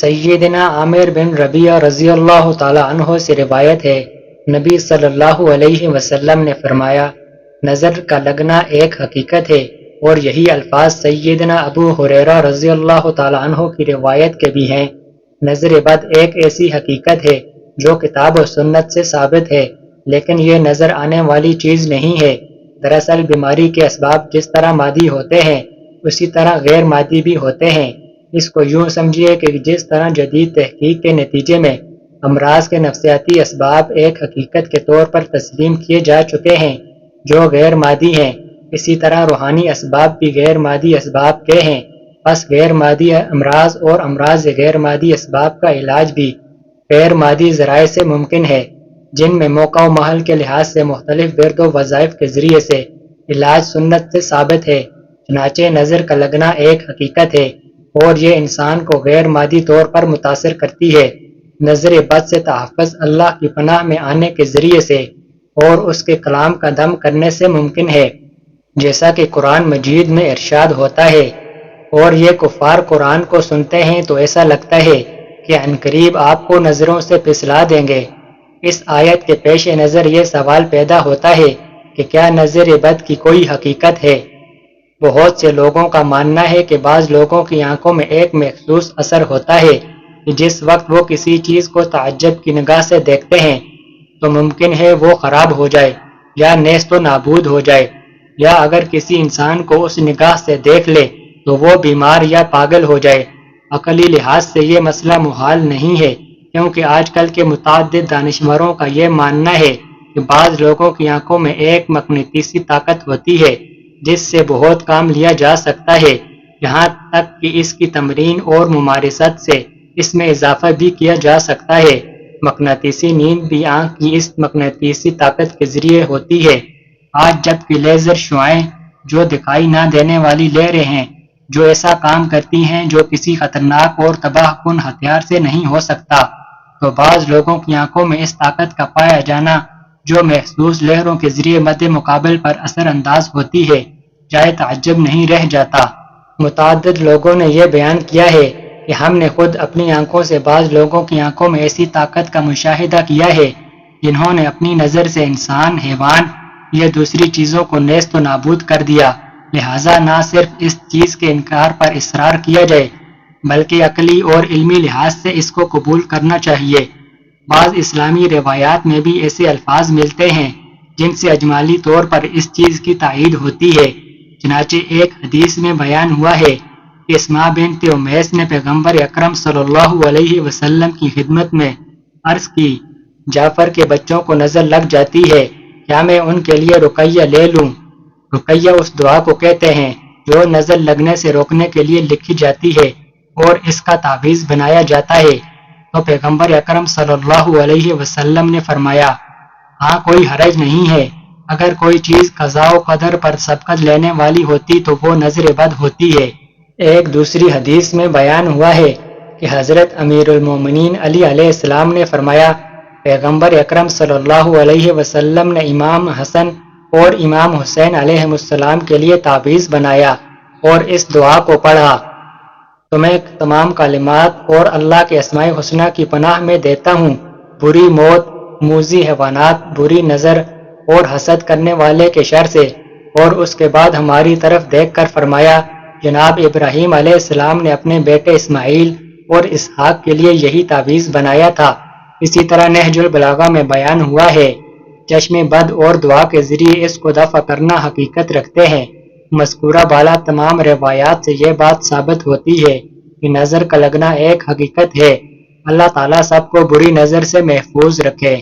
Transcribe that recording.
سیدنا عامر بن ربیہ رضی اللہ تعالی عنہ سے روایت ہے۔ نبی صلی اللہ علیہ وسلم نے فرمایا، نظر کا لگنا ایک حقیقت ہے، اور یہی الفاظ سیدنا ابو حریرہ رضی اللہ تعالی عنہ کی روایت کے بھی ہیں۔ نظر بد ایک ایسی حقیقت ہے جو کتاب و سنت سے ثابت ہے، لیکن یہ نظر آنے والی چیز نہیں ہے۔ دراصل بیماری کے اسباب جس طرح مادی ہوتے ہیں، اسی طرح غیر مادی بھی ہوتے ہیں۔ اس کو یوں سمجھیے کہ جس طرح جدید تحقیق کے نتیجے میں امراض کے نفسیاتی اسباب ایک حقیقت کے طور پر تسلیم کیے جا چکے ہیں، جو غیر مادی ہیں۔ اسی طرح روحانی اسباب بھی غیر مادی اسباب کے ہیں۔ بس غیر مادی امراض اور امراض غیر مادی اسباب کا علاج بھی غیر مادی ذرائع سے ممکن ہے، جن میں موقع و محل کے لحاظ سے مختلف ورد و وظائف کے ذریعے سے علاج سنت سے ثابت ہے۔ چنانچہ نظر کا لگنا ایک حقیقت ہے۔ اور یہ انسان کو غیر مادی طور پر متاثر کرتی ہے۔ نظر بد سے تحفظ اللہ کی پناہ میں آنے کے ذریعے سے اور اس کے کلام کا دم کرنے سے ممکن ہے۔ جیسا کہ قرآن مجید میں ارشاد ہوتا ہے، اور یہ کفار قرآن کو سنتے ہیں تو ایسا لگتا ہے کہ عنقریب آپ کو نظروں سے پسلا دیں گے۔ اس آیت کے پیش نظر یہ سوال پیدا ہوتا ہے کہ کیا نظر بد کی کوئی حقیقت ہے؟ بہت سے لوگوں کا ماننا ہے کہ بعض لوگوں کی آنکھوں میں ایک محسوس اثر ہوتا ہے کہ جس وقت وہ کسی چیز کو تعجب کی نگاہ سے دیکھتے ہیں تو ممکن ہے وہ خراب ہو جائے یا نیست و نابود ہو جائے یا اگر کسی انسان کو اس نگاہ سے دیکھ لے تو وہ بیمار یا پاگل ہو جائے۔ عقلی لحاظ سے یہ مسئلہ محال نہیں ہے، کیونکہ آج کل کے متعدد دانشوروں کا یہ ماننا ہے کہ بعض لوگوں کی آنکھوں میں ایک مقناطیسی طاقت ہوتی ہے۔ جس سے بہت کام لیا جا سکتا ہے، یہاں تک کہ اس کی تمرین اور ممارست سے اس میں اضافہ بھی کیا جا سکتا ہے۔ مقناطیسی نیند بھی آنکھ کی اس مقناطیسی طاقت کے ذریعے ہوتی ہے۔ آج جبکہ لیزر شعائیں جو دکھائی نہ دینے والی لے رہے ہیں، جو ایسا کام کرتی ہیں جو کسی خطرناک اور تباہ کن ہتھیار سے نہیں ہو سکتا۔ تو بعض لوگوں کی آنکھوں میں اس طاقت کا پایا جانا جو محسوس لہروں کے ذریعے مد مقابل پر اثر انداز ہوتی ہے، جائے تعجب نہیں رہ جاتا۔ متعدد لوگوں نے یہ بیان کیا ہے کہ ہم نے خود اپنی آنکھوں سے بعض لوگوں کی آنکھوں میں ایسی طاقت کا مشاہدہ کیا ہے، جنہوں نے اپنی نظر سے انسان، حیوان یا دوسری چیزوں کو نیست و نابود کر دیا۔ لہٰذا نہ صرف اس چیز کے انکار پر اصرار کیا جائے، بلکہ عقلی اور علمی لحاظ سے اس کو قبول کرنا چاہیے۔ بعض اسلامی روایات میں بھی ایسے الفاظ ملتے ہیں جن سے اجمالی طور پر اس چیز کی تائید ہوتی ہے۔ چنانچہ ایک حدیث میں بیان ہوا ہے کہ اسما بن تیومیس نے پیغمبر اکرم صلی اللہ علیہ وسلم کی خدمت میں عرض کی، جعفر کے بچوں کو نظر لگ جاتی ہے، کیا میں ان کے لیے رقیہ لے لوں؟ رقیہ اس دعا کو کہتے ہیں جو نظر لگنے سے روکنے کے لیے لکھی جاتی ہے اور اس کا تعویذ بنایا جاتا ہے۔ تو پیغمبر اکرم صلی اللہ علیہ وسلم نے فرمایا ہاں کوئی حرج نہیں ہے۔ اگر کوئی چیز قضاء و قدر پر سبقت لینے والی ہوتی تو وہ نظر بد ہوتی ہے۔ ایک دوسری حدیث میں بیان ہوا ہے کہ حضرت امیر المومنین علی علیہ السلام نے فرمایا، پیغمبر اکرم صلی اللہ علیہ وسلم نے امام حسن اور امام حسین علیہ السلام کے لیے تعویذ بنایا اور اس دعا کو پڑھا۔ تمہیں تمام کلمات اور اللہ کے اسماء حسنہ کی پناہ میں دیتا ہوں۔ بری موت، موزی حیوانات، بری نظر اور حسد کرنے والے کے شر سے۔ اور اس کے بعد ہماری طرف دیکھ کر فرمایا، جناب ابراہیم علیہ السلام نے اپنے بیٹے اسماعیل اور اسحاق کے لیے یہی تعویذ بنایا تھا۔ اسی طرح نہج البلاغہ میں بیان ہوا ہے، چشم بد اور دعا کے ذریعے اس کو دفع کرنا حقیقت رکھتے ہیں۔ مذکورہ بالا تمام روایات سے یہ بات ثابت ہوتی ہے کہ نظر کا لگنا ایک حقیقت ہے۔ اللہ تعالیٰ سب کو بری نظر سے محفوظ رکھے۔